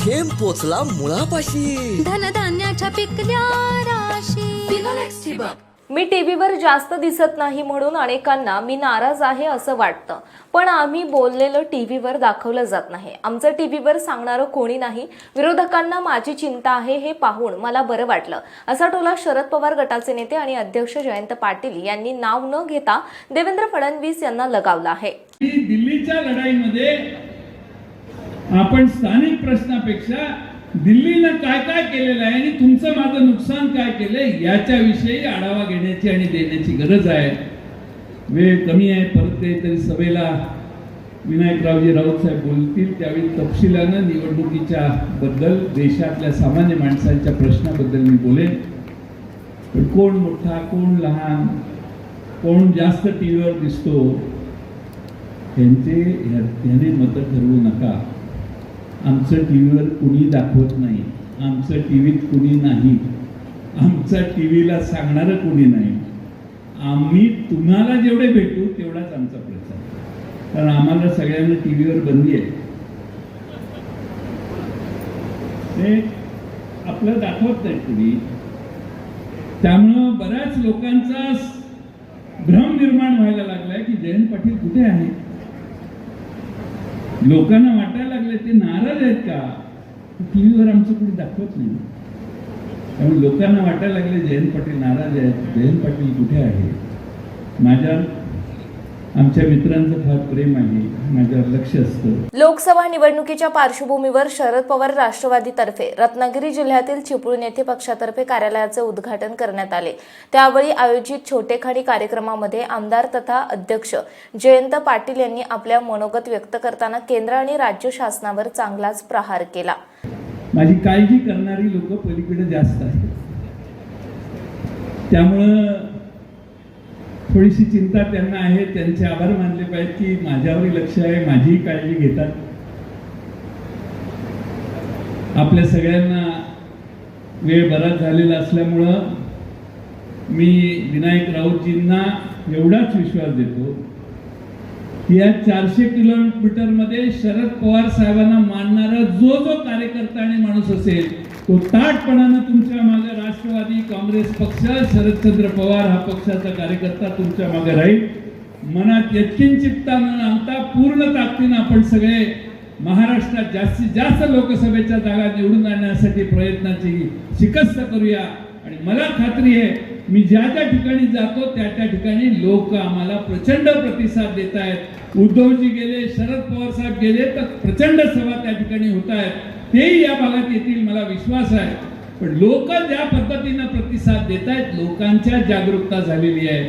थेंब पोचला मुळापाशी. धनधान्याच्या पिकल्या राशी. मी टीव्हीवर जास्त दिसत नाही म्हणून अनेकांना मी नाराज आहे असं वाटतं. पण आम्ही बोललेलं टीव्हीवर दाखवलं जात नाही. आमचं टीव्हीवर सांगणारं कोणी नाही. विरोधकांना माझी चिंता आहे हे पाहून मला बरं वाटलं. असा टोला शरद पवार गटाचे नेते आणि अध्यक्ष जयंत पाटील यांनी नाव न घेता देवेंद्र फडणवीस यांना लगावलं आहे. दिल्लीच्या लढाईमध्ये आपण स्थानिक प्रश्नापेक्षा दिल्लीनं काय काय केलेलं आहे आणि तुमचं माझं नुकसान काय केलंय याच्याविषयी आढावा घेण्याची आणि देण्याची गरज आहे. वेळ कमी आहे परत ते तरी सभेला विनायकरावजी राऊत साहेब बोलतील. त्यावेळी तपशिलानं निवडणुकीच्या बद्दल देशातल्या सामान्य माणसांच्या प्रश्नाबद्दल मी बोलेन. पण कोण मोठा कोण लहान कोण जास्त टी व्हीवर दिसतो त्यांचे ह्याने मतं ठरवू नका. आमचं टी व्हीवर कुणी दाखवत नाही. आमचं टी व्हीत कुणी नाही. आमचा टी व्हीला सांगणारं कुणी नाही. आम्ही तुम्हाला जेवढे भेटू तेवढाच आमचा प्रचार. कारण आम्हाला सगळ्यांना टी व्हीवर बंदी आहे. ते आपलं दाखवत नाही कुणी. त्यामुळं बऱ्याच लोकांचा भ्रम निर्माण व्हायला लागलाय की जयंत पाटील कुठे आहे? लोकांना वाटायला लागले ते नाराज आहेत का? टीव्हीवर आमचं कुणी दाखवत नाही. त्यामुळे लोकांना वाटायला लागले जयंत पाटील नाराज आहेत. जयंत पाटील कुठे आहे? माझ्या आमच्या मित्रांचं फार प्रेम आहे माझ्यावर लक्ष असतं. लोकसभा निवडणुकीच्या पार्श्वभूमीवर शरद पवार राष्ट्रवादीतर्फे रत्नागिरी जिल्ह्यातील चिपळूण येथे पक्षातर्फे कार्यालयाचे उद्घाटन करण्यात आले. त्यावेळी आयोजित छोटेखानी कार्यक्रमामध्ये आमदार तथा अध्यक्ष जयंत पाटील यांनी आपल्या मनोगत व्यक्त करताना केंद्र आणि राज्य शासनावर चांगलाच प्रहार केला. माझी काळजी करणारी लोक पलीकडे जास्त आहेत. त्यामुळं थोडीशी चिंता त्यांना आहे त्यांचे आभार मानले पाहिजेत की माझ्यावरही लक्ष आहे माझीही काळजी घेतात. आपल्या सगळ्यांना वेळ बराच झालेला असल्यामुळं मी विनायक राऊतजींना एवढाच विश्वास देतो की या चारशे किलोमीटरमध्ये शरद पवार साहेबांना मानणारा जो जो कार्यकर्ता आणि माणूस असेल तो ताटपणानं तुमच्या मागे राष्ट्रवादी काँग्रेस पक्ष शरदचंद्र पवार हा पक्षाचा कार्यकर्ता तुमच्या मागे राहील. मनात यत्किंचितता न आणता पूर्ण ताकदीनं आपण सगळे महाराष्ट्रात जास्तीत जास्त लोकसभेच्या जागा निवडून आणण्यासाठी प्रयत्नाची शिकस्त करूया. आणि मला खात्री आहे मी ज्या ज्या ठिकाणी जातो त्या त्या ठिकाणी लोक आम्हाला प्रचंड प्रतिसाद देत आहेत उद्धवजी गेले शरद पवार साहेब गेले तर प्रचंड सभा त्या ठिकाणी होत आहेत तेही या भागात येतील मला विश्वास आहे. पण लोक ज्या पद्धतीनं प्रतिसाद देत आहेत लोकांच्या जागरूकता झालेली आहे.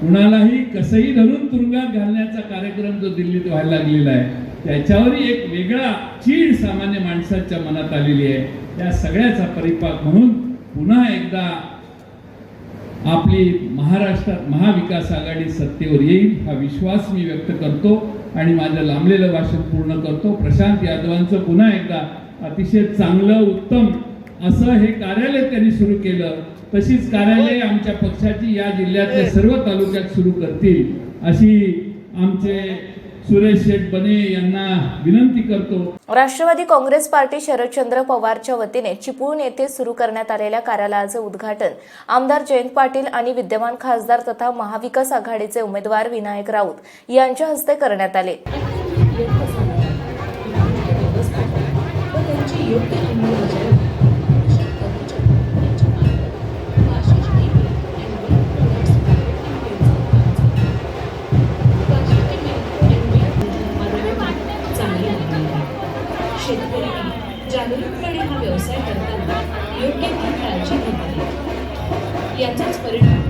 कुणालाही कसंही धरून तुरुंगात घालण्याचा कार्यक्रम जो दिल्लीत व्हायला लागलेला आहे त्याच्यावरही एक वेगळा चीड सामान्य माणसाच्या मनात आलेली आहे. त्या सगळ्याचा परिपाक म्हणून पुन्हा एकदा आपली महाराष्ट्रात महाविकास आघाडी सत्तेवर येईल हा विश्वास मी व्यक्त करतो आणि माझं लांबलेलं भाषण पूर्ण करतो. प्रशांत यादवांचं पुन्हा एकदा अतिशय चांगलं उत्तम असं हे कार्यालय त्यांनी सुरू केलं. तशीच कार्यालय आमच्या पक्षाची या जिल्ह्यातल्या सर्व तालुक्यात सुरू करतील अशी आमचे सुरेश शेठ बने यांना विनंती करतो. राष्ट्रवादी काँग्रेस पार्टी शरदचंद्र पवारच्या वतीने चिपळूण येथे सुरू करण्यात आलेल्या कार्यालयाचे उद्घाटन आमदार जयंत पाटील आणि विद्यमान खासदार तथा महाविकास आघाडीचे उमेदवार विनायक राऊत यांच्या हस्ते करण्यात आले. शेतकरी जागरूकपणे हा व्यवसाय करताना योग्य ती काळजी घेतली याचाच परिणाम